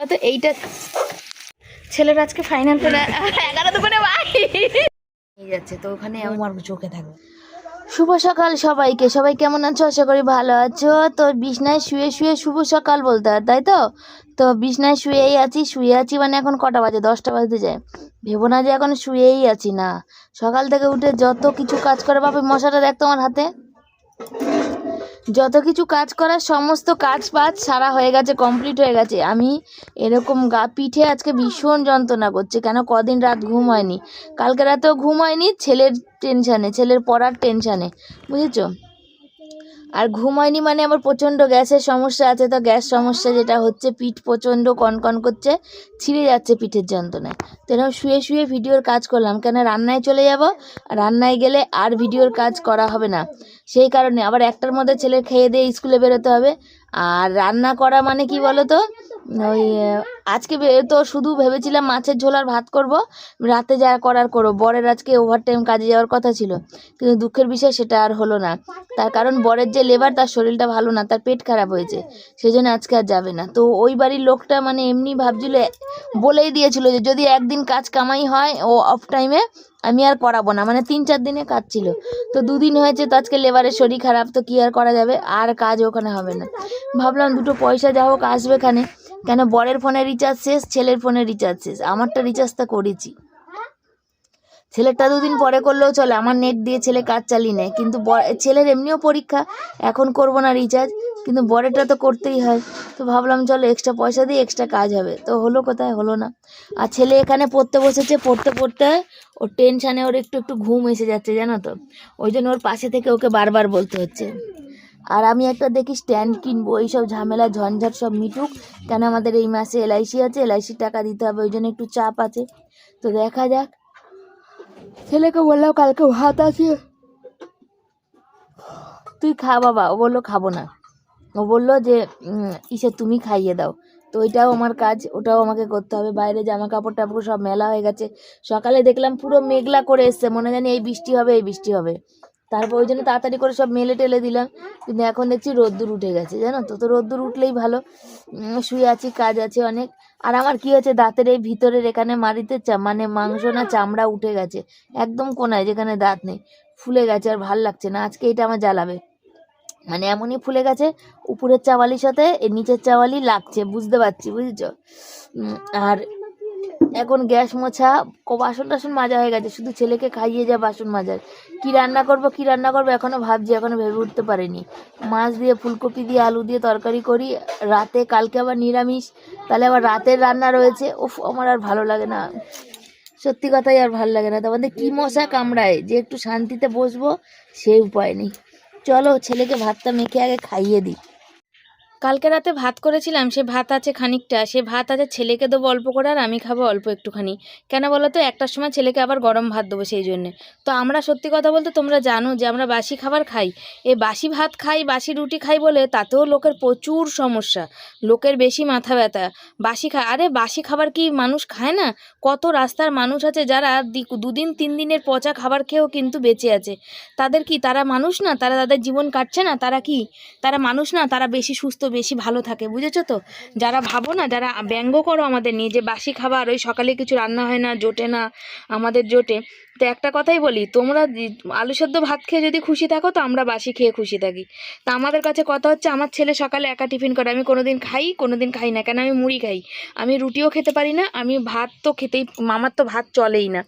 তো এইটা ছেলের আজকে ফাইনাল এগারো দোকানে নিয়ে যাচ্ছে তো ওখানে আমার চোখে থাকবে। শুভ সকাল সবাইকে। সবাই কেমন আছো? আশা করি ভালো আছো। তো বিছনায় শুয়ে শুয়ে শুভ সকাল বলতে হয় তাই তো? তো বিছনায় শুয়েই আছি শুয়ে আছি মানে এখন কটা বাজে? দশটা বাজতে যায়। ভেবো না যে এখন শুয়েই আছি না। সকাল থেকে উঠে যত কিছু কাজ করে বাবা মশাটা দেখ তোমার হাতে। যত কিছু কাজ করার সমস্ত কাজ পাজ সারা হয়ে গেছে কমপ্লিট হয়ে গেছে। আমি এরকম গা পিঠে আজকে ভীষণ যন্ত্রণা করছে, কেন কদিন রাত ঘুম হয়নি? কালকে রাতেও ঘুম হয়নি, ছেলের টেনশানে ছেলের পড়ার টেনশানে বুঝেছ? আর ঘুম হয়নি মানে আমার প্রচণ্ড গ্যাসের সমস্যা আছে, তো গ্যাস সমস্যা যেটা হচ্ছে, পিঠ প্রচণ্ড কনকন করছে, ছিঁড়ে যাচ্ছে পিঠের যন্ত্রণায়। তো এরকম শুয়ে শুয়ে ভিডিওর কাজ করলাম, কেন রান্নায় চলে যাব? রান্নায় গেলে আর ভিডিওর কাজ করা হবে না। সেই কারণে আবার একটার মধ্যে ছেলে খেয়ে দিয়ে স্কুলে বেরোতে হবে। আর রান্না করা মানে কি বলো তো ওই আজকে তো শুধু ভেবেছিলাম মাছের ঝোল আর ভাত করব। রাতে যা করার করো বরের আজকে ওভার টাইম কাজে যাওয়ার কথা ছিল। কিন্তু দুঃখের বিষয় সেটা আর হলো না। তার কারণ বরের যে লেবার তার শরীরটা ভালো না, তার পেট খারাপ হয়েছে। সেই জন্য আজকে আর যাবে না। তো ওই বাড়ির লোকটা মানে এমনি ভাবছিল, বলেই দিয়েছিল যে যদি একদিন কাজ কামাই হয়, ও অফ টাইমে আমি আর করাবো না। মানে তিন চার দিনে কাজ ছিল। তো দুদিন হয়েছে তো আজকে লেবারের শরীর খারাপ, তো কি আর করা যাবে? আর কাজ ওখানে হবে না। ভাবলাম দুটো পয়সা যা হোক আসবে এখানে। কেন বরের ফোনে রিচার্জ শেষ, ছেলের ফোনে রিচার্জ শেষ? আমারটা রিচার্জটা করেছি। ছেলেরটা দুদিন পরে করলেও চলে, আমার নেট দিয়ে ছেলে কাজ চালিয়ে নেয়। কিন্তু ছেলের এমনিও পরীক্ষা, এখন করব না রিচার্জ কিন্তু বরেরটা তো করতেই হয়। তো ভাবলাম চলো এক্সট্রা পয়সা দিয়ে এক্সট্রা কাজ হবে। তো হলো কোথায়? হলো না। আর ছেলে এখানে পড়তে বসেছে, পড়তে পড়তে ওর টেনশানে ওর একটু একটু ঘুম এসে যাচ্ছে, জানো তো? ওই জন্য ওর পাশে থেকে ওকে বারবার বলতে হচ্ছে। আর আমি একটা দেখি স্ট্যান্ড কিনবো, এইসব ঝামেলা, ঝঞ্ঝাট সব মিটুক। কেন আমাদের এই মাসে এলআইসি আছে এলআইসির টাকা দিতে হবে, ওই জন্য একটু চাপ আছে। তো দেখা যাক। ছেলেকে বললাম, কালকে ভাত আছে। তুই খা বাবা। ও বলল, খাব না। ও বলল যে ইসে তুমি খাইয়ে দাও। তো ওইটাও আমার কাজ, ওটাও আমাকে করতে হবে। বাইরে জামা কাপড় টাপড় সব মেলা হয়ে গেছে। সকালে দেখলাম পুরো মেঘলা করে এসছে, মনে জানি এই বৃষ্টি হবে, এই বৃষ্টি হবে। তারপর ওই জন্য তাড়াতাড়ি করে সব মেলে টেলে দিলাম। কিন্তু এখন দেখছি রোদ্দুর উঠে গেছে, জানো তো? তো রোদ্দুর উঠলেই ভালো। শুয়ে আছি, কাজ আছে অনেক। আর আমার কি হয়েছে, দাঁতের এই ভিতরের এখানে মারিতে মানে মাংস না চামড়া উঠে গেছে, একদম কোনায়, যেখানে দাঁত নেই। ফুলে গেছে আর ভালো লাগছে না। আজকে এটা আমার জ্বালাবে। মানে এমনই ফুলে গেছে, উপরের চাওয়ালির সাথে নিচের চাওয়ালি লাগছে, বুঝতে পারছি, বুঝেছ? আর এখন গ্যাস মোছা, ক- বাসন টাসন মাজা হয়ে গেছে, শুধু ছেলেকে খাইয়ে যা বাসন মাজার। কি রান্না করব, কি রান্না করব, এখনও ভাবছি, এখনও ভেবে উঠতে পারিনি। মাছ দিয়ে ফুলকপি দিয়ে আলু দিয়ে তরকারি করি, রাতে কালকে আবার নিরামিষ, তাহলে আবার রাতের রান্না রয়েছে। উফ, আমার আর ভালো লাগে না। সত্যি কথাই আর ভালো লাগে না। তোমাদের কি মশা কামড়ায়, যে একটু শান্তিতে বসবো সেই উপায় নেই। চলো, ছেলেকে ভাতটা মেখে আগে খাইয়ে দিই। কালকে রাতে ভাত করেছিলাম, সে ভাত আছে খানিকটা, সে ভাত আছে ছেলেকে দেবো অল্প করে আর আমি খাব অল্প একটুখানি। কেন বলো তো একটার সময় ছেলেকে আবার গরম ভাত দেবো সেই জন্যে। তো আমরা সত্যি কথা বলতে তোমরা জানো যে আমরা বাসি খাবার খাই। এ বাসি ভাত খাই, বাসি রুটি খাই বলে তাতেও লোকের প্রচুর সমস্যা, লোকের বেশি মাথা ব্যথা। বাসি খা আরে বাসি খাবার কি মানুষ খায় না? কত রাস্তার মানুষ আছে যারা দুদিন, তিন দিনের পচা খাবার খেয়েও কিন্তু বেঁচে আছে। তাদের কি, তারা মানুষ না? তারা তাদের জীবন কাটছে না? তারা কি? তারা মানুষ না? তারা বেশি সুস্থ বেশি ভালো থাকে, বুঝেছ তো? যারা ভাবো না, যারা ব্যঙ্গ করো আমাদের নিয়ে, যে বাসি খাবার, ওই সকালে কিছু রান্না হয় না, জোটে না, আমাদের জোটে। তো একটা কথাই বলি, তোমরা আলু সেদ্ধ ভাত খেয়ে যদি খুশি থাকো তো আমরা বাসি খেয়ে খুশি থাকি। তা আমাদের কাছে কথা হচ্ছে, আমার ছেলে সকালে একা টিফিন করে, আমি কোনোদিন খাই কোনোদিন খাই না, কেন আমি মুড়ি খাই। আমি রুটিও খেতে পারি না, আমি ভাত তো খেতেই আমার তো ভাত চলেই না।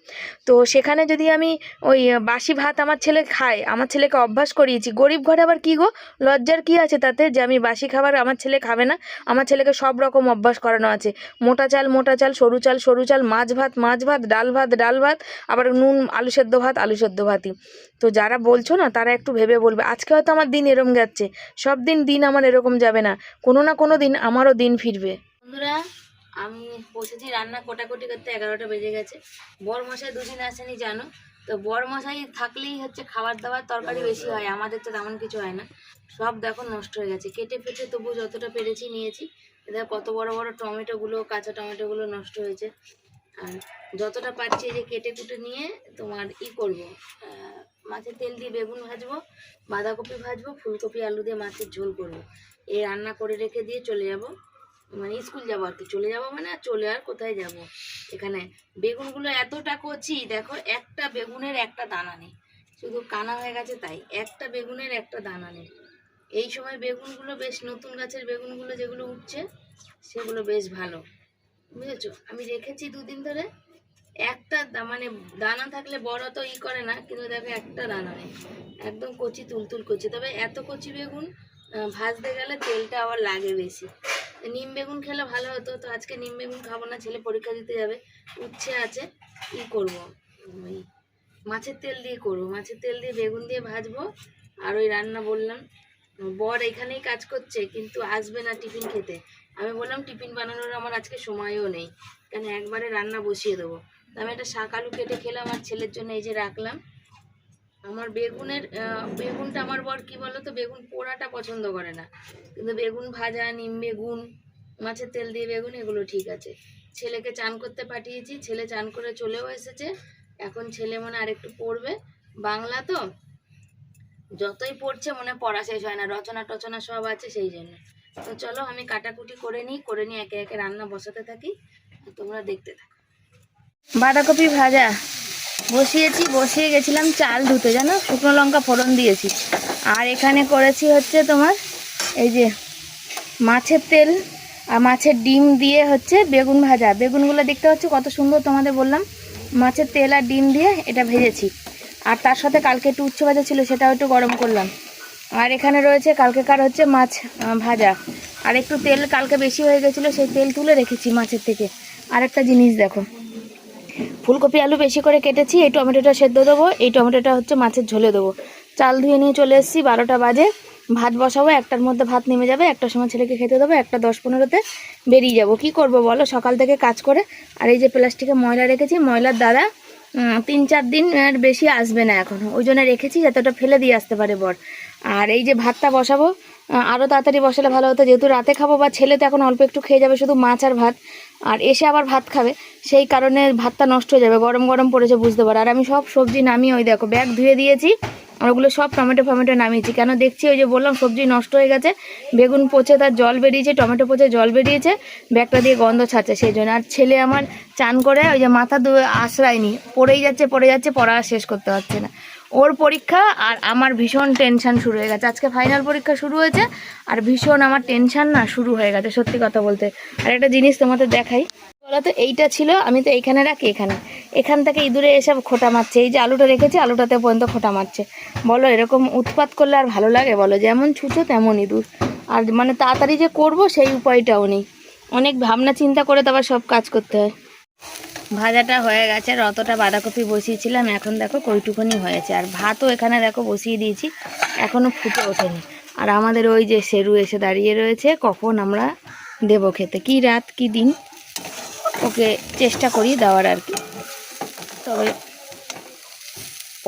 তো সেখানে যদি আমি ওই বাসি ভাত আমার ছেলে খায়, আমার ছেলেকে অভ্যাস করিয়েছি, গরিব ঘরে আবার কী গো? লজ্জার কি আছে তাতে যে আমি বাসি খাবার আমার ছেলে খাবে না? আমার ছেলেকে সব রকম অভ্যাস করানো আছে। মোটা চাল মোটা চাল, সরু চাল সরু চাল, মাছ ভাত মাছ ভাত, ডাল ভাত ডাল ভাত, আবার নুন আলু সেদ্ধ ভাত, আলু সেদ্ধ ভাতই। তো যারা বলছো না, তারা একটু ভেবে বলবে, আজকে হয়তো আমার দিন এরম যাচ্ছে। সব দিন দিন আমার এরকম যাবে না। কোনো না কোনো দিন আমারও দিন ফিরবে। বন্ধুরা, আমি বসেছি রান্না কোটাকুটি করতে এগারোটা বেজে গেছে। বর মশাই দুদিন আসেনি, জানো? তো বর মশাই থাকলেই হচ্ছে খাবার দাবার, তরকারি বেশি হয়। আমাদের তো তেমন কিছু হয় না। সব দেখো নষ্ট হয়ে গেছে। কেটে ফেটে তবু যতটা পেরেছি নিয়েছি। দেখো কত বড় বড় টমেটোগুলো, কাঁচা টমেটোগুলো নষ্ট হয়েছে। আর যতটা পারছি যে কেটে কুটে নিয়ে তোমার ই করব মাছের তেল দিয়ে বেগুন ভাজবো, বাঁধাকপি ভাজবো, ফুলকপি, আলু দিয়ে মাছের ঝোল করব। এই রান্না করে রেখে দিয়ে চলে যাব। মানে স্কুল যাব আর কি, চলে যাব মানে আর চলে আর কোথায় যাব? এখানে বেগুনগুলো এতটা কচি, দেখো একটা বেগুনের একটা দানা নেই। শুধু কানা হয়ে গেছে তাই, একটা বেগুনের একটা দানা নেই। এই সময় বেগুনগুলো বেশ নতুন গাছের বেগুনগুলো যেগুলো উঠছে, সেগুলো বেশ ভালো। বুঝেছ? আমি রেখেছি দুদিন ধরে। একটা মানে দানা থাকলে বড় তো ই করে না, কিন্তু দেখো একটা দানা নেই। একদম কচি, তুলতুল কচি। তবে এত কচি বেগুন ভাজতে গেলে তেলটা আবার লাগে বেশি। নিম বেগুন খেলে ভালো হতো, তো আজকে নিম বেগুন খাব না, ছেলে পরীক্ষা দিতে যাবে। উচ্ছে আছে কি করব। ওই মাছের তেল দিয়ে করব। মাছের তেল দিয়ে বেগুন দিয়ে ভাজবো। আর ওই রান্না বললাম, বর এখানেই কাজ করছে, কিন্তু আসবে না টিফিন খেতে। আমি বললাম, টিফিন বানানোর আমার আজকে সময়ও নেই। কেন একবারে রান্না বসিয়ে দেবো? আমি একটা শাক আলু কেটে খেলাম আর ছেলের জন্য এই যে রাখলাম। আমার বেগুনের বেগুনটা আমার বর কি বলো তো বেগুন পোড়াটা পছন্দ করে না। কিন্তু বেগুন ভাজা, নিম বেগুন, মাছের তেল দিয়ে বেগুন, এগুলো ঠিক আছে। ছেলেকে চান করতে পাঠিয়েছি, ছেলে চান করে চলেও এসেছে। এখন ছেলে মনে আর একটু পড়বে। বাংলা তো, যতই পড়ছে মনে পড়া শেষ হয় না রচনা টচনা সব আছে সেই জন্য। তো চলো আমি কাটাকুটি করে নিই, করে নিয়ে একে একে রান্না বসাতে থাকি। তোমরা দেখতে থাকো। বাঁধাকপি ভাজা। বসিয়েছি, বসিয়ে গেছিলাম চাল ধুতে, জানো? শুকনো লঙ্কা ফোড়ন দিয়েছি। আর এখানে করেছি হচ্ছে তোমার এই যে মাছের তেল আর মাছের ডিম দিয়ে হচ্ছে বেগুন ভাজা। বেগুনগুলো দেখতে পাচ্ছ কত সুন্দর তোমাদের বললাম। মাছের তেল আর ডিম দিয়ে এটা ভেজেছি। আর তার সাথে কালকে একটু উচ্ছে ভাজা ছিল, সেটাও একটু গরম করলাম। আর এখানে রয়েছে কালকেকার হচ্ছে মাছ ভাজা। আর একটু তেল কালকে বেশি হয়ে গেছিল, সেই তেল তুলে রেখেছি মাছের থেকে। আর একটা জিনিস দেখো। ফুলকপি, আলু বেশি করে কেটেছি, এই টমেটোটা সেদ্ধ দেবো, এই টমেটোটা হচ্ছে মাছের ঝোলে দেবো। চাল ধুয়ে নিয়ে চলে এসেছি, বারোটা বাজে। ভাত বসাবো, একটার মধ্যে ভাত নেমে যাবে একটার সময় ছেলেকে খেতে দেবো, একটা দশ পনেরোতে বেরিয়ে যাব। কি করব বলো? সকাল থেকে কাজ করে। আর এই যে প্লাস্টিকে ময়লা রেখেছি, ময়লার দ্বারা তিন চার দিন বেশি আসবে না এখন। ওই জন্য রেখেছি, যাতে ওটা ফেলে দিয়ে আসতে পারে বর। আর এই যে ভাতটা বসাবো আরও তাড়াতাড়ি বসালে ভালো হতো। যেহেতু রাতে খাব বা ছেলে তো এখন অল্প একটু খেয়ে যাবে, শুধু মাছ আর ভাত। আর এসে আবার ভাত খাবে, সেই কারণে ভাতটা নষ্ট হয়ে যাবে, গরম গরম পড়েছে বুঝতে পারো। আর আমি সব সবজি নামিয়ে ওই দেখো, ব্যাগ ধুয়ে দিয়েছি, আর ওগুলো সব টমেটো ফমেটো নামিয়েছি। কেন দেখছি ওই যে বললাম, সবজি নষ্ট হয়ে গেছে, বেগুন পচে তার জল বেরিয়েছে, টমেটো পচে জল বেরিয়েছে, ব্যাগটা দিয়ে গন্ধ ছাড়ছে সেই জন্য। আর ছেলে আমার চান করে, ওই যে মাথা ধুয়ে আশ্রায়নি পড়েই যাচ্ছে, পড়ে যাচ্ছে, পড়া শেষ করতে পারছে না। ওর পরীক্ষা আর আমার ভীষণ টেনশন শুরু হয়ে গেছে। আজকে ফাইনাল পরীক্ষা শুরু হয়েছে আর ভীষণ আমার টেনশন না শুরু হয়ে গেছে, সত্যি কথা বলতে। আর একটা জিনিস তোমাদের দেখাই। বলো তো এইটা ছিল, আমি তো এইখানে রাখি এখানে। এখান থেকে ইঁদুরে এসব খোটা মারছে। এই যে আলুটা রেখেছি, আলুটাতে পর্যন্ত খোটা মারছে। বলো এরকম উৎপাত করলে আর ভালো লাগে? বলো, যেমন ছুঁচো তেমন ইঁদুর। আর মানে তাড়াতাড়ি যে করব সেই উপায়টাও নেই। অনেক ভাবনা চিন্তা করে তারপর সব কাজ করতে হয়। ভাজাটা হয়ে গেছে, আর অতটা বাঁধাকপি বসিয়েছিলাম, এখন দেখো কইটুকুনি হয়েছে। আর ভাতও এখানে দেখো বসিয়ে দিয়েছি এখনও ফুটে ওঠেনি। আর আমাদের ওই যে সেরু এসে দাঁড়িয়ে রয়েছে, কখন আমরা দেবো খেতে, কি রাত, কি দিন, ওকে চেষ্টা করি দেওয়ার আর কি। তবে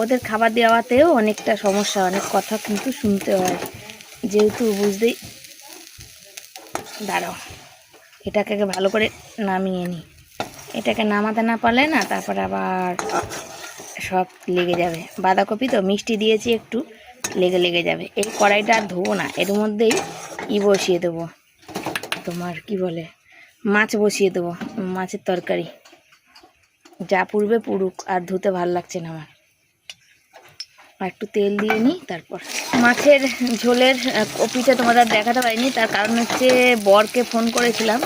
ওদের খাবার দেওয়াতেও অনেকটা সমস্যা, অনেক কথা কিন্তু শুনতে হয়। যেহেতু বুঝতেই দাঁড়াও, এটাকে ভালো করে নামিয়ে নিই এটাকে নামাতে না পারলে না, তারপরে আবার সব লেগে যাবে। বাঁধাকপি তো মিষ্টি দিয়েছি একটু, লেগে লেগে যাবে। এই কড়াইটা আর ধোবো না, এর মধ্যেই ই বসিয়ে দেবো। তোমার কি বলে? মাছ বসিয়ে দেবো, মাছের তরকারি। যা পুড়বে পুড়ুক আর ধুতে ভালো লাগছে না আমার। আর একটু তেল দিয়ে নিই, তারপর। মাছের ঝোলের কপিটা তোমাদের দেখাতে পারিনি, তার কারণ হচ্ছে বরকে ফোন করেছিলাম।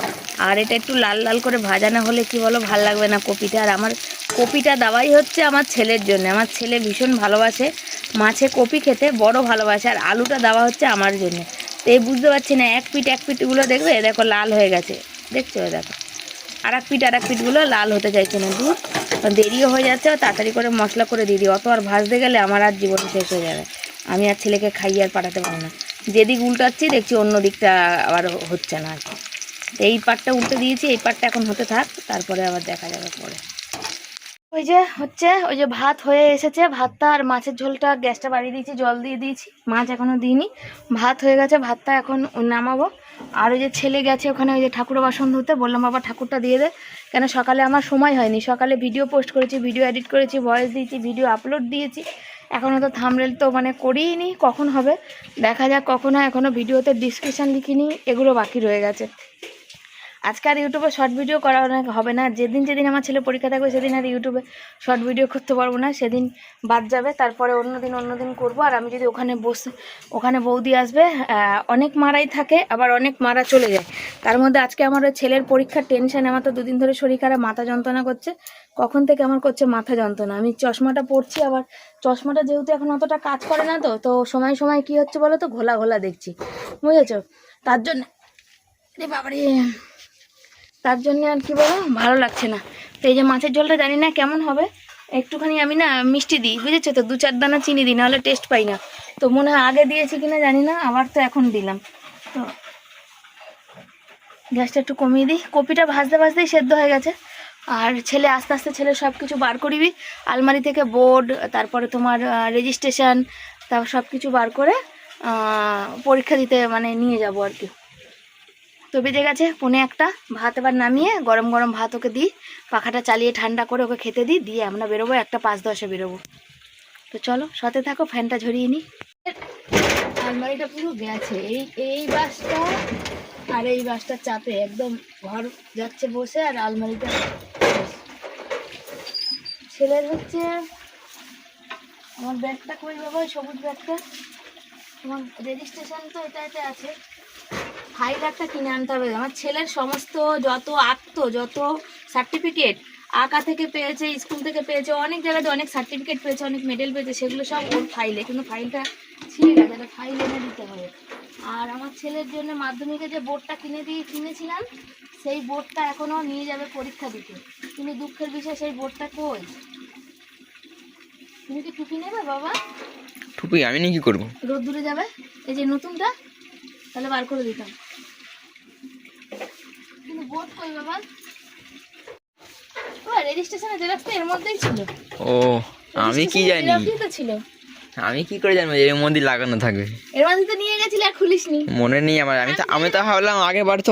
আর এটা একটু লাল লাল করে ভাজা, না হলে কি বলো, ভালো লাগবে না কপিটা। আর আমার কপিটা দেওয়াই হচ্ছে আমার ছেলের জন্য। আমার ছেলে ভীষণ ভালোবাসে মাছে কপি খেতে, বড় ভালোবাসে। আর আলুটা দেওয়া হচ্ছে আমার জন্য। তো এই বুঝতে পারছি না, এক পিঠ, এক পিঠগুলো দেখবে? দেখো, লাল হয়ে গেছে। দেখছ? দেখো। আর এক পিঠ, আর এক পিঠগুলো লাল হতে চাইছে না। দূর। দেরিও হয়ে যাচ্ছে তাড়াতাড়ি করে মশলা করে দিয়ে দিই অত আর ভাজতে গেলে আমার আর জীবন শেষ হয়ে যাবে। আমি আর ছেলেকে খাইয়ে আর পাঠাতে পারব না। যেদিক উল্টাচ্ছি, দেখছি অন্য দিকটা আবার হচ্ছে না আর এই পাটটা উল্টে দিয়েছি, এই পাটটা এখন হতে থাক, তারপরে আবার দেখা যাবে পরে। ওই যে হচ্ছে, ওই যে ভাত হয়ে এসেছে। ভাতটা আর মাছের ঝোলটা, গ্যাসটা বাড়িয়ে দিয়েছি, জল দিয়ে দিয়েছি। মাছ এখনও দিইনি। ভাত হয়ে গেছে, ভাতটা এখন নামাবো। আর ওই যে ছেলে গেছে ওখানে, ওই যে ঠাকুর বাসন ধুতে। বললাম, বাবা, ঠাকুরটা দিয়ে দে। কেন সকালে আমার সময় হয়নি। সকালে ভিডিও পোস্ট করেছি, ভিডিও এডিট করেছি ভয়েস দিয়েছি, ভিডিও আপলোড দিয়েছি। এখনও তো থামরেল তো মানে করিই নি কখন হবে? দেখা যাক কখন হয় এখনও ভিডিওতে ডিসক্রিপশান লিখিনি, এগুলো বাকি রয়ে গেছে। আজকে আর ইউটিউবে শর্ট ভিডিও করা হবে না। যেদিন যেদিন আমার ছেলে পরীক্ষা থাকবে, সেদিন আর ইউটিউবে শর্ট ভিডিও করতে পারব না। সেদিন বাদ যাবে, তারপরে অন্য দিন অন্য দিন করব। আর আমি যদি ওখানে বসে, ওখানে বৌদি আসবে অনেক মারাই থাকে, আবার অনেক মারা চলে যায়। তার মধ্যে আজকে আমার ওই ছেলের পরীক্ষার টেনশান আমার তো দুদিন ধরে শরীর খারাপ, মাথা যন্ত্রণা করছে। কখন থেকে আমার করছে মাথা যন্ত্রণা? আমি চশমাটা পরছি, আবার চশমাটা যেহেতু এখন অতটা কাজ করে না তো তো সময় সময় কি হচ্ছে বলো তো? ঘোলা ঘোলা দেখছি। বুঝেছ? তার জন্য রে বাবারে! তার জন্য আর কি বলো, ভালো লাগছে না। তো এই যে মাছের ঝোলটা জানি না কেমন হবে, একটুখানি আমি না মিষ্টি দিই, বুঝেছ তো? দু চার দানা চিনি দিই, নাহলে টেস্ট পাই না। তো মনে হয় আগে দিয়েছি কিনা জানি না, আবার তো এখন দিলাম। তো গ্যাসটা একটু কমিয়ে দিই। কপিটা ভাজতে ভাজতেই সেদ্ধ হয়ে গেছে। আর ছেলে আস্তে আস্তে ছেলে সব কিছু বার করিবি আলমারি থেকে বোর্ড, তারপরে তোমার রেজিস্ট্রেশন তারপর সব কিছু বার করে পরীক্ষা দিতে মানে নিয়ে যাব আর কি। তো বেজে গেছে পনে একটা ভাত এবার নামিয়ে গরম গরম ভাত ওকে দিই, পাখাটা চালিয়ে ঠান্ডা করে ওকে খেতে দিই, দিয়ে আমরা বেরোবো, একটা পাঁচ দশে বেরোবো। তো চলো, সাথে থাকো, ফ্যানটা ঝরিয়ে নিই। আলমারিটা পুরো গেছে, এই এই বাসটা আর এই বাসটা চাপে একদম ঘর যাচ্ছে বসে আর আলমারিটা ছেলের হচ্ছে আমার ব্যাগটা কই বাবা সবুজ ব্যাগটা? আমার রেজিস্ট্রেশন তো এটা এতে আছে। ফাইল একটা কিনে আনতে হবে। আমার ছেলের সমস্ত যত আঁকত যত সার্টিফিকেট আঁকা থেকে পেয়েছে স্কুল থেকে পেয়েছে অনেক জায়গাতে অনেক সার্টিফিকেট পেয়েছে অনেক মেডেল পেয়েছে সেগুলো সব ওর ফাইলে কিন্তু ফাইলটা ছিঁড়ে গেছে একটা ফাইল এনে দিতে হবে। আর আমার ছেলের জন্য মাধ্যমিকে যে বোর্ডটা কিনে দিয়ে কিনেছিলাম সেই বোর্ডটা এখনও নিয়ে যাবে পরীক্ষা দিতে। কিন্তু দুঃখের বিষয় সেই বোর্ডটা কই? তুমি কি টুপি নেবে বাবা? টুপি আমি নিয়ে কি করব? রোদ্দুরে যাবে? এই যে নতুনটা তাহলে বার করে দিতাম। বাবা ও রেজিস্ট্রেশনের এর মধ্যেই ছিল। ও আমি কি জানি? ছিল। আমি কি করে জানব এর মধ্যে লাগানো থাকবে? এর মধ্যে তো নিয়ে গেছিলে আর খুলিসনি। মনে নেই আমার আমি তো আমি তো ভাবলাম আগের বার তো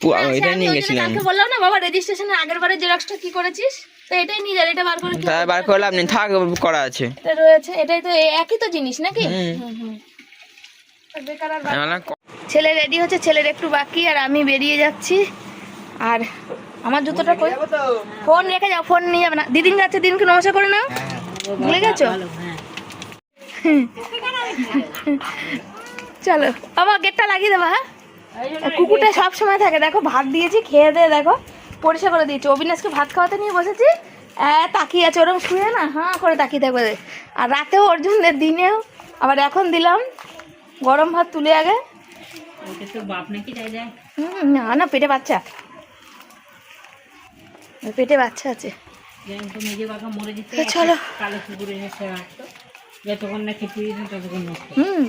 পু- আচ্ছা, এটা নিয়ে গেছিলাম। বললাম না বাবা রেজিস্ট্রেশনের আগের বারের জেরক্সটা কি করেছিস? তো এটাই নিয়ে যাবে এটা বার করে তাই বার করলে আপনি থাক করা আছে। এটা রয়েছে এটাই তো একই তো জিনিস নাকি? ছেলে রেডি হচ্ছে ছেলের একটু বাকি আর আমি বেরিয়ে যাচ্ছি। আর আমার জুতোটা কই? ফোন রেখে যাও ফোন নিয়ে যাবে না। দিদিন যাচ্ছে দিনকে নমস্কার করে নাও। ভুলে গেছো? চলো বাবা গেটটা লাগিয়ে দেবা হ্যাঁ? কুকুরটা সব সময় থাকে। দেখো ভাত দিয়েছি খেয়ে দিয়ে দেখো। পরিষ্কার করে দিয়েছি। অবিনাশকে ভাত খাওয়াতে নিয়ে বসেছি। হ্যাঁ তাকিয়ে আছে ওরকম শুয়ে না হ্যাঁ করে তাকিয়ে থাকবে। আর রাতেও অর্জুনদের দিনেও। আবার এখন দিলাম গরম ভাত তুলে আগে। না না পেটে বাচ্চা। পেটে বাচ্চা আছে। চলো। হুম।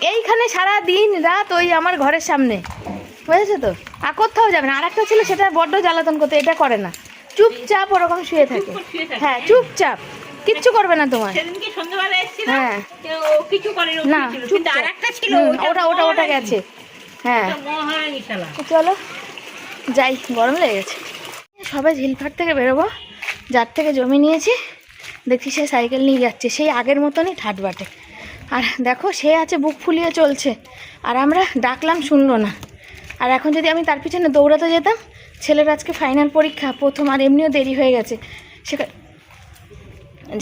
এইখানে সারা দিন রাত ওই আমার ঘরের সামনে। বুঝেছ তো? আর কোথাও যাবে না। আর একটা ছিল সেটা বড্ড জ্বালাতন করতে এটা করে না। চুপচাপ ওরকম শুয়ে থাকে। হ্যাঁ চুপচাপ। কিচ্ছু করবে না তোমার। সেদিনকে সন্ধ্যাবেলা এসেছিল হ্যাঁ। কিছু না। কিন্তু ছিল ওটা ওটা ওটা গেছে। হ্যাঁ। চলো যাই গরম লেগে গেছে। সবাই ঝিলফাট থেকে বেরোবো, যার থেকে জমি নিয়েছি। দেখছি সে সাইকেল নিয়ে যাচ্ছে, সেই আগের মতনই ঠাট বাটে। আর দেখো, সে আছে, বুক ফুলিয়ে চলছে। আর আমরা ডাকলাম, শুনলো না। আর এখন যদি আমি তার পিছনে দৌড়াতে যেতাম, ছেলের আজকে ফাইনাল পরীক্ষা, প্রথম আর এমনিও দেরি হয়ে গেছে। সে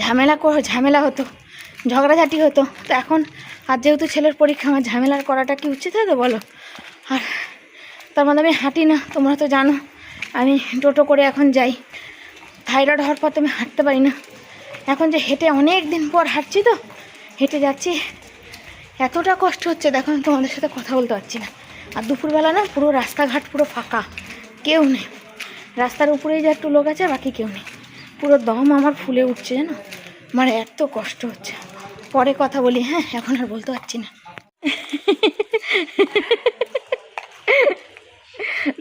ঝামেলা ঝামেলা হতো, ঝগড়াঝাটি হতো। তো এখন, আর যেহেতু ছেলের পরীক্ষা, আমার ঝামেলার করাটা কি উচিত হতো বলো? আর তার মধ্যে আমি হাঁটি না, তোমরা তো জানো। আমি টোটো করে এখন যাই। থাইরয়েড হওয়ার পর তো আমি হাঁটতে পারি না। এখন যে হেঁটে অনেক দিন পর হাঁটছি তো, হেঁটে যাচ্ছি। এতটা কষ্ট হচ্ছে, দেখো আমি তোমাদের সাথে কথা বলতে পারছি না। আর দুপুরবেলা না পুরো রাস্তাঘাট পুরো ফাঁকা, কেউ নেই। রাস্তার উপরেই যা একটু লোক আছে, বাকি কেউ নেই। পুরো দম আমার ফুলে উঠছে জানো? আমার এত কষ্ট হচ্ছে। পরে কথা বলি হ্যাঁ এখন আর বলতে পারছি না।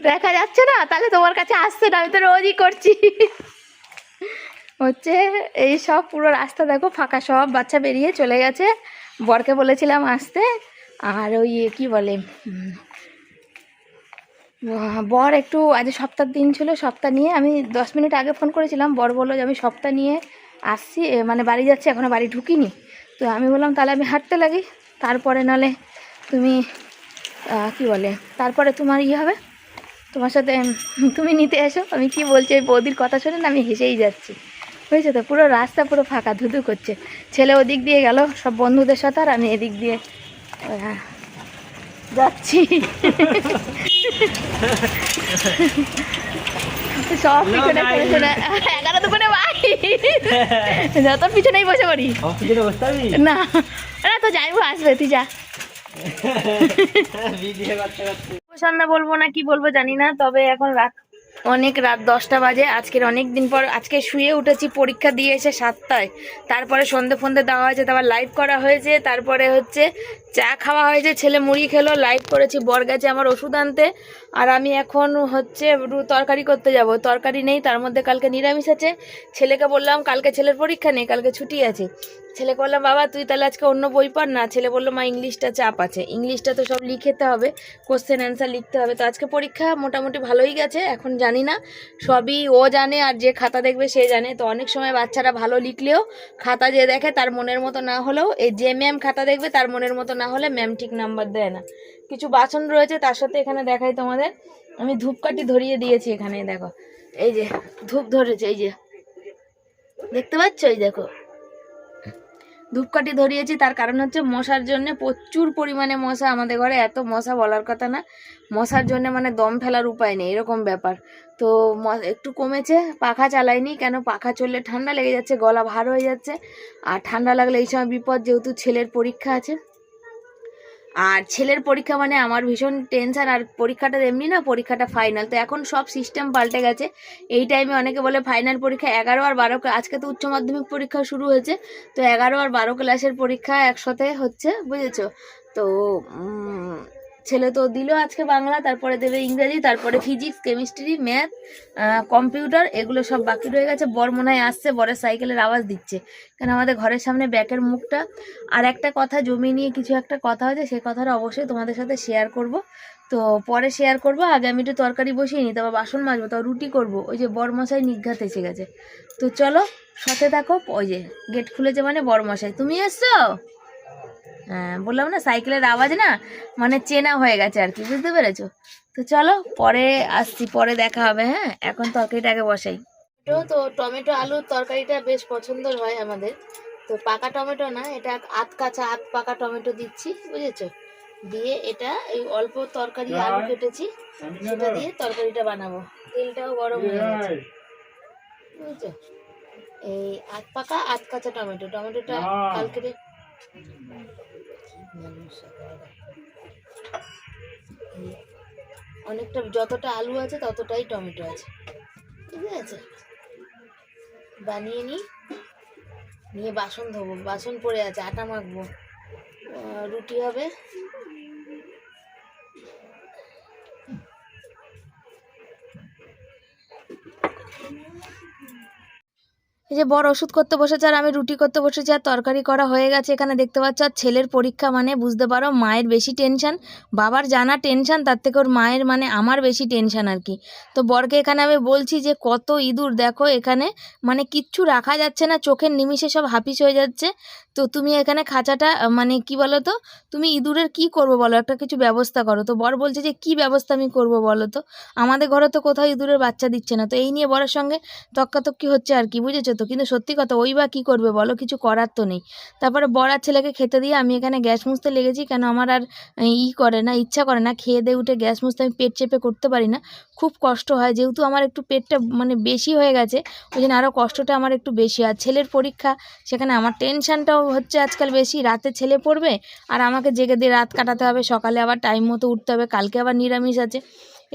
দেখা যাচ্ছে না? তাহলে তোমার কাছে আসছে না, আমি তো রোজই করছি। হচ্ছে এই সব পুরো রাস্তা দেখো, ফাঁকা সব, বাচ্চা বেরিয়ে চলে গেছে। বরকে বলেছিলাম আসতে। আর ওই কি বলে বর একটু, আজ সপ্তাহ দিন ছিল, সপ্তাহ নিয়ে আমি দশ মিনিট আগে ফোন করেছিলাম। বর বলল যে আমি সপ্তাহ নিয়ে আসছি মানে বাড়ি যাচ্ছি এখনও বাড়ি ঢুকিনি। তো আমি বললাম, তাহলে আমি হাঁটতে লাগি। তারপরে নালে তুমি কি বলে, তারপরে তোমার ইয়ে হবে? তোমার সাথে তুমি নিতে এসো। আমি কি বলছি ওই বৌদির কথা শুনে না আমি হেসেই যাচ্ছি। বুঝেছ তো? পুরো রাস্তা পুরো ফাঁকা ধুধু করছে। ছেলে ওদিক দিয়ে গেল সব বন্ধুদের সাথে আর আমি এদিক দিয়ে যাচ্ছি। সব পিছনে পিছনে এগারো দোকানে ভাই যত পিছনেই বসে পড়ি। না। না তো যাইবো আসবে তুই যা। সন্ধ্যা বলব না, কি বলব জানি না, তবে এখন রাত অনেক, রাত দশটা বাজে। আজকের অনেক দিন পর, আজকে শুয়ে উঠেছি, পরীক্ষা দিয়ে এসে সাতটায়। তারপরে সন্ধে ফন্দে দেওয়া হয়েছে, তারপর লাইভ করা হয়েছে, তারপরে হচ্ছে চা খাওয়া হয়েছে, ছেলে মুড়ি খেলো লাইভ করেছি, বর গেছে আমার ওষুধ আনতে। আর আমি এখন হচ্ছে তরকারি করতে যাব। তরকারি নেই, তার মধ্যে কালকে নিরামিষ আছে। ছেলেকে বললাম, কালকে ছেলের পরীক্ষা নেই, কালকে ছুটি আছে। ছেলেকে বললাম, বাবা, তুই তাহলে আজকে অন্য বই পড় না? ছেলে বলল, মা, ইংলিশটা চাপ আছে। ইংলিশটা তো সব লিখেতে হবে কোশ্চেন অ্যান্সার লিখতে হবে। তো আজকে পরীক্ষা মোটামুটি ভালোই গেছে, এখন জানি না। সবই ও জানে আর যে খাতা দেখবে সে জানে। তো অনেক সময় বাচ্চারা ভালো লিখলেও খাতা যে দেখে তার মনের মতো না হলেও, এই যে ম্যাম খাতা দেখবে তার মনের মতো না হলে ম্যাম ঠিক নাম্বার দেয় না। কিছু বাসন রয়েছে, তার সাথে এখানে দেখাই তোমাদের। আমি ধূপকাঠি ধরিয়ে দিয়েছি এখানে, দেখো। এই যে, ধূপ ধরেছে, এই যে। দেখতে পাচ্ছ? এই দেখো। ধূপকাঠি ধরিয়েছি, তার কারণ হচ্ছে মশার জন্য প্রচুর পরিমাণে মশা আমাদের ঘরে, এত মশা বলার কথা না। মশার জন্য মানে দম ফেলার উপায় নেই, এরকম ব্যাপার। তো একটু কমেছে, পাখা চালাইনি, কেন পাখা চললে ঠান্ডা লেগে যাচ্ছে, গলা ভার হয়ে যাচ্ছে। আর ঠান্ডা লাগলে এই সময় বিপদ, যেহেতু ছেলের পরীক্ষা আছে। আর ছেলের পরীক্ষা মানে আমার ভীষণ টেনশান আর পরীক্ষাটা এমনি না, পরীক্ষাটা ফাইনাল তো এখন সব সিস্টেম পাল্টে গেছে। এই টাইমে অনেকে বলে ফাইনাল পরীক্ষা এগারো আর বারো আজকে তো উচ্চ মাধ্যমিক পরীক্ষা শুরু হয়েছে। তো এগারো আর বারো ক্লাসের পরীক্ষা একসাথে হচ্ছে, বুঝেছ? তো ছেলে তো দিল আজকে বাংলা, তারপরে দেবে ইংরেজি, তারপরে ফিজিক্স, কেমিস্ট্রি, ম্যাথ কম্পিউটার, এগুলো সব বাকি রয়ে গেছে। বর মনে আসছে, বরের সাইকেলের আওয়াজ দিচ্ছে। কেন আমাদের ঘরের সামনে ব্যাকের মুখটা। আর একটা কথা, জমি নিয়ে কিছু একটা কথা হয়েছে সেই কথাটা অবশ্যই তোমাদের সাথে শেয়ার করব। তো পরে শেয়ার করব, আগে আমি একটু তরকারি বসিয়ে নিই, তারপর বাসন মাজবো, তারপর রুটি করব। ওই যে বরমশাই নিঘাত এসে গেছে। তো চলো, সাথে থাকো, ওই যে গেট খুলেছে মানে বরমশাই। তুমি এসছো? বললাম না সাইকেলের আওয়াজ না মানে চেনা হয়ে গেছে আর কি বুঝতে পেরেছ? তো চলো পরে আসছি পরে দেখা হবে হ্যাঁ? এখন তরকারিটা আগে বসাই। তো তো টমেটো আলুর তরকারিটা বেশ পছন্দের হয় আমাদের। তো পাকা টমেটো না এটা আধ কাঁচা আধ পাকা টমেটো দিচ্ছি বুঝেছ? দিয়ে এটা এই অল্প তরকারি আলু কেটেছি সেটা দিয়ে তরকারিটা বানাবো। তেলটাও গরম হয়ে গেছে বুঝেছ? এই আধ পাকা আধ কাঁচা টমেটো টমেটোটা কালকে অনেকটা যতটা আলু আছে, ততটাই টমেটো আছে। ঠিক আছে? বানিয়ে নিই নিয়ে বাসন ধোবো, বাসন পড়ে আছে, আটা মাখবো। রুটি হবে। এই যে বড় ওষুধ করতে বসেছে আর আমি রুটি করতে বসেছি আর তরকারি করা হয়ে গেছে এখানে দেখতে পাচ্ছ আর ছেলের পরীক্ষা মানে বুঝতে পারো মায়ের বেশি টেনশন বাবার জানা টেনশন তার থেকে ওর মায়ের মানে আমার বেশি টেনশন আর কি। তো বরকে এখানে আমি বলছি যে কত ইঁদুর দেখো এখানে মানে কিচ্ছু রাখা যাচ্ছে না, চোখের নিমিষে সব হাপিস হয়ে যাচ্ছে। তো তুমি এখানে খাঁচাটা মানে কি বলো তো তুমি ইঁদুরের কি করব বলো? একটা কিছু ব্যবস্থা করো। তো বর বলছে যে কি ব্যবস্থা আমি করব বলো তো? আমাদের ঘরে তো কোথাও ইঁদুরের বাচ্চা দিচ্ছে না। তো এই নিয়ে বরের সঙ্গে তক্কাতক্কি হচ্ছে আর কি, বুঝেছ তো। কিন্তু সত্যি কথা, ওই বা কী করবে বলো? কিছু করার তো নেই। তারপরে বর আর ছেলেকে খেতে দিয়ে আমি এখানে গ্যাস মুছতে লেগেছি। কেন আমার আর ই করে না, ইচ্ছা করে না। খেয়ে দিয়ে উঠে গ্যাস মুছতে আমি পেট চেপে করতে পারি না। খুব কষ্ট হয়। যেহেতু আমার একটু পেটটা মানে বেশি হয়ে গেছে, ওই জন্য আরও কষ্টটা আমার একটু বেশি। আর ছেলের পরীক্ষা, সেখানে আমার টেনশনটাও হচ্ছে আজকাল বেশি। রাতে ছেলে পড়বে, আর আমাকে জেগে দিয়ে রাত কাটাতে হবে। সকালে আবার টাইম মতো উঠতে হবে। কালকে আবার নিরামিষ আছে।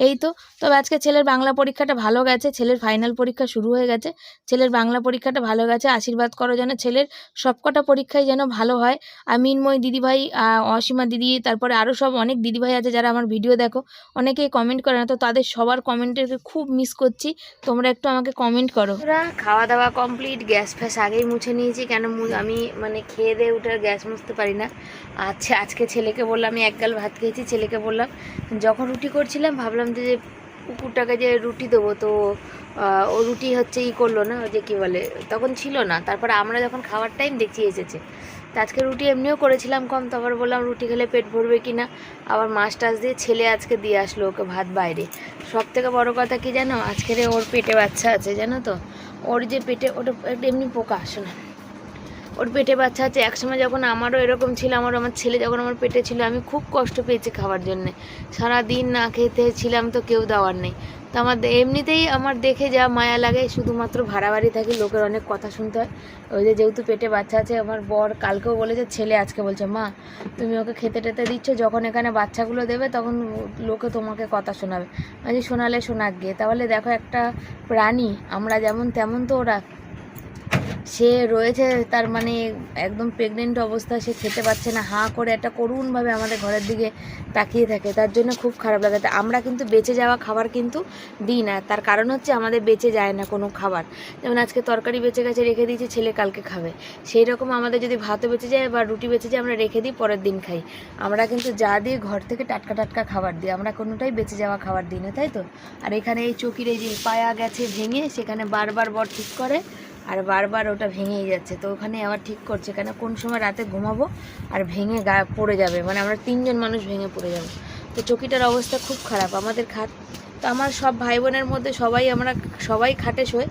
এই তো, তবে আজকে ছেলের বাংলা পরীক্ষাটা ভালো গেছে, ছেলের ফাইনাল পরীক্ষা শুরু হয়ে গেছে, ছেলের বাংলা পরীক্ষাটা ভালো গেছে, আশীর্বাদ করো যেন ছেলের সবকটা পরীক্ষাই যেন ভালো হয়। আর মিনময় দিদিভাই অসীমা দিদি, তারপরে আরও সব অনেক দিদিভাই আছে যারা আমার ভিডিও দেখো, অনেকেই কমেন্ট করে না, তো তাদের সবার কমেন্টের খুব মিস করছি, তোমরা একটু আমাকে কমেন্ট করো। খাওয়া দাওয়া কমপ্লিট গ্যাস ফ্যাস আগেই মুছে নিয়েছি, কেন আমি মানে খেয়ে দিয়ে উঠে গ্যাস মুছতে পারি না। আচ্ছা আজকে ছেলেকে বললাম, আমি এক গাল ভাত খেয়েছি, ছেলেকে বললাম, যখন রুটি করছিলাম, ভাবলাম যে কুকুরটাকে যে রুটি দেবো, তো ও রুটি হচ্ছে ই করল না, যে কী বলে, তখন ছিল না। তারপরে আমরা যখন খাওয়ার টাইম দেখছি এসেছে। তা আজকে রুটি এমনিও করেছিলাম কম, তো আবার বললাম, রুটি খেলে পেট ভরবে কি না আবার মাছ টাছ দিয়ে ছেলে আজকে দিয়ে আসলো ওকে ভাত বাইরে। সব থেকে বড়ো কথা কি জানো? আজকের ওর পেটে বাচ্চা আছে, জানো তো? ওর যে পেটে, ওটা এমনি পোকা আসে না ওর পেটে বাচ্চা আছে। একসময় যখন আমারও এরকম ছিল, আমার আমার ছেলে যখন আমার পেটে ছিল, আমি খুব কষ্ট পেয়েছি খাবার জন্যে। সারা দিন না খেতে ছিলাম তো কেউ দেওয়ার নেই। তো আমার এমনিতেই আমার দেখে যা মায়া লাগে, শুধুমাত্র ভাড়া বাড়ি থাকি, লোকের অনেক কথা শুনতে হয়। ওই যে যেহেতু পেটে বাচ্চা আছে, আমার বর কালকেও বলেছে, ছেলে আজকে বলছে, মা, তুমি ওকে খেতে টেতে দিচ্ছ, যখন এখানে বাচ্চাগুলো দেবে, তখন লোকে তোমাকে কথা শোনাবে। আমি শোনালে শোনাক গিয়ে তাহলে দেখো একটা প্রাণী, আমরা যেমন তেমন তো ওরা সে রয়েছে, তার মানে একদম প্রেগনেন্ট অবস্থা, সে খেতে পাচ্ছে না। হাঁ করে একটা করুণভাবে আমাদের ঘরের দিকে তাকিয়ে থাকে, তার জন্য খুব খারাপ লাগে। আমরা কিন্তু বেঁচে যাওয়া খাবার কিন্তু দিই না, তার কারণ হচ্ছে আমাদের বেঁচে যায় না কোনো খাবার। যেমন আজকে তরকারি বেঁচে গেছে, রেখে দিয়েছি, ছেলে কালকে খাবে। সেই রকম আমাদের যদি ভাতও বেঁচে যায় বা রুটি বেঁচে যায়, আমরা রেখে দিই, পরের দিন খাই। আমরা কিন্তু যা দিয়ে ঘর থেকে টাটকা টাটকা খাবার দিই, আমরা কোনোটাই বেঁচে যাওয়া খাবার দিই না, তাই তো? আর এখানে এই চকির এই যে পায়া গেছে ভেঙে, সেখানে বারবার বর ঠিক করে আর বারবার ওটা ভেঙেই যাচ্ছে। তো ওখানে আবার ঠিক করছে, কেন কোন সময় রাতে ঘুমাবো আর ভেঙে গা পড়ে যাবে? মানে আমরা তিনজন মানুষ ভেঙে পড়ে যাব। তো চকিটার অবস্থা খুব খারাপ, আমাদের খাট। তো আমার সব ভাই বোনের মধ্যে সবাই আমরা সবাই খাটে শোয়।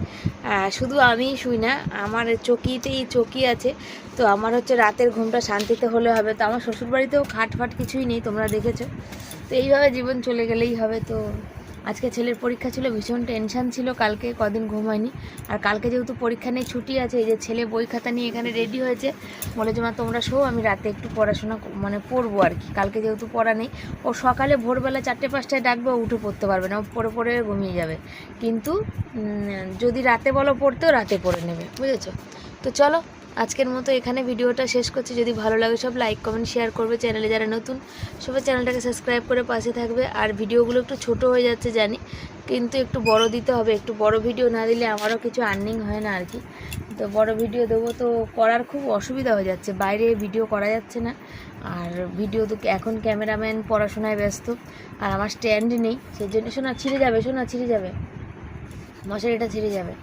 শুধু আমিই শুই না, আমার চকিতেই চকি আছে। তো আমার হচ্ছে রাতের ঘুমটা শান্তিতে হলে হবে। তো আমার শ্বশুরবাড়িতেও খাট ফাট কিছুই নেই, তোমরা দেখেছ। তো এইভাবে জীবন চলে গেলেই হবে তো। আজকে ছেলের পরীক্ষা ছিল, ভীষণ টেনশান ছিল, কালকে কদিন ঘুম হয়নি। আর কালকে যেহেতু পরীক্ষা নেই, ছুটি আছে, এই যে ছেলে বই খাতা নিয়ে এখানে রেডি হয়েছে। বলে যে, মা, তোমরা শো আমি রাতে একটু পড়াশোনা মানে পড়ব আর কি। কালকে যেহেতু পড়া নেই, ও সকালে ভোরবেলা চারটে পাঁচটায় ডাকবে, ও উঠে পড়তে পারবে না, ও পড়ে পড়ে ঘুমিয়ে যাবে। কিন্তু যদি রাতে বলো পড়তেও, রাতে পড়ে নেবে, বুঝেছ? তো চলো আজকের মতো এখানে ভিডিওটা শেষ করছি। যদি ভালো লাগে সব লাইক, কমেন্ট শেয়ার করবে চ্যানেলে যারা নতুন, সবাই চ্যানেলটাকে সাবস্ক্রাইব করে পাশে থাকবে। আর ভিডিওগুলো একটু ছোট হয়ে যাচ্ছে জানি, কিন্তু একটু বড় দিতে হবে। একটু বড় ভিডিও না দিলে আমারও কিছু আর্নিং হয় না আর কি তো বড় ভিডিও দেবো তো করার খুব অসুবিধা হয়ে যাচ্ছে। বাইরে ভিডিও করা যাচ্ছে না। আর ভিডিও তো এখন ক্যামেরাম্যান পড়াশোনায় ব্যস্ত। আর আমার স্ট্যান্ড নেই, সেই জন্য শোনা ছিঁড়ে যাবে শোনা ছিঁড়ে যাবে। মশারিটা ছিঁড়ে যাবে।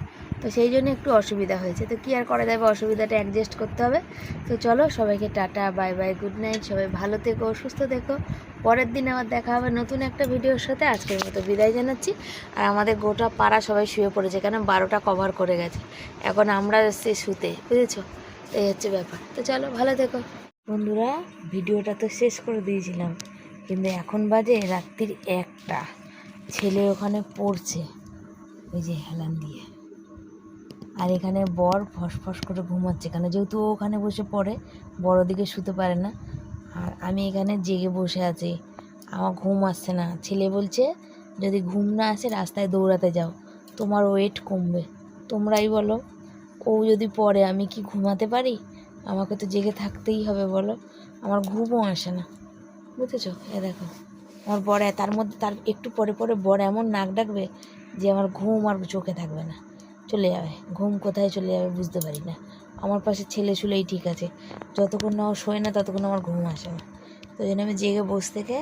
তো সেই জন্য একটু অসুবিধা হয়েছে। তো কী আর করা যাবে? অসুবিধাটা অ্যাডজাস্ট করতে হবে। তো চলো, সবাইকে tata bye bye good night সবাই ভালো থেকো, সুস্থ থেকো। পরের দিন আবার দেখা হবে নতুন একটা ভিডিওর সাথে। আজকের মতো বিদায় জানাচ্ছি। আর আমাদের গোটা পাড়া সবাই শুয়ে পড়েছে কেন? বারোটা কভার করে গেছে। এখন আমরা এসছি শুতে, বুঝেছ? এই হচ্ছে ব্যাপার। তো চলো, ভালো থেকো। বন্ধুরা ভিডিওটা তো শেষ করে দিয়েছিলাম। কিন্তু এখন বাজে রাত্রির একটা। ছেলে ওখানে পড়ছে। ওই যে হেলান দিয়ে। আর এখানে বর ফসফস করে ঘুমাচ্ছে কেন? যেহেতু ওখানে বসে পড়ে, বড় দিকে শুতে পারে না। আর আমি এখানে জেগে বসে আছি। আমার ঘুম আসছে না। ছেলে বলছে, যদি ঘুম না আসে, রাস্তায় দৌড়াতে যাও। তোমার ওয়েট কমবে। তোমরাই বলো, ও যদি পড়ে, আমি কি ঘুমাতে পারি? আমাকে তো জেগে থাকতেই হবে, বলো। আমার ঘুমও আসে না। বুঝেছ? এ দেখো। আমার এ- তার মধ্যে, তার একটু পরে পরে বর এমন নাক ডাকবে যে আমার ঘুম আর চোখে থাকবে না। চলে যাবে, ঘুম কোথায় চলে যাবে বুঝতে পারি না। আমার পাশে ছেলে শুলেই ঠিক আছে, যতক্ষণ না ও শোয় না ততক্ষণ আমার ঘুম আসে না। তো জন্য আমি জেগে বসে থেকে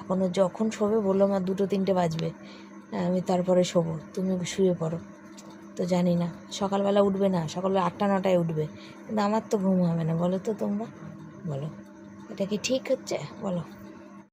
এখনও যখন শোবে বলল আমার দুটো তিনটে বাজবে, আমি তারপরে শোবো, তুমি শুয়ে পড়ো। তো জানি না, সকালবেলা উঠবে না, সকালবেলা আটটা নটায় উঠবে, কিন্তু আমার তো ঘুম হবে না, বলো তো তোমরা, বলো। এটা কি ঠিক হচ্ছে? বলো।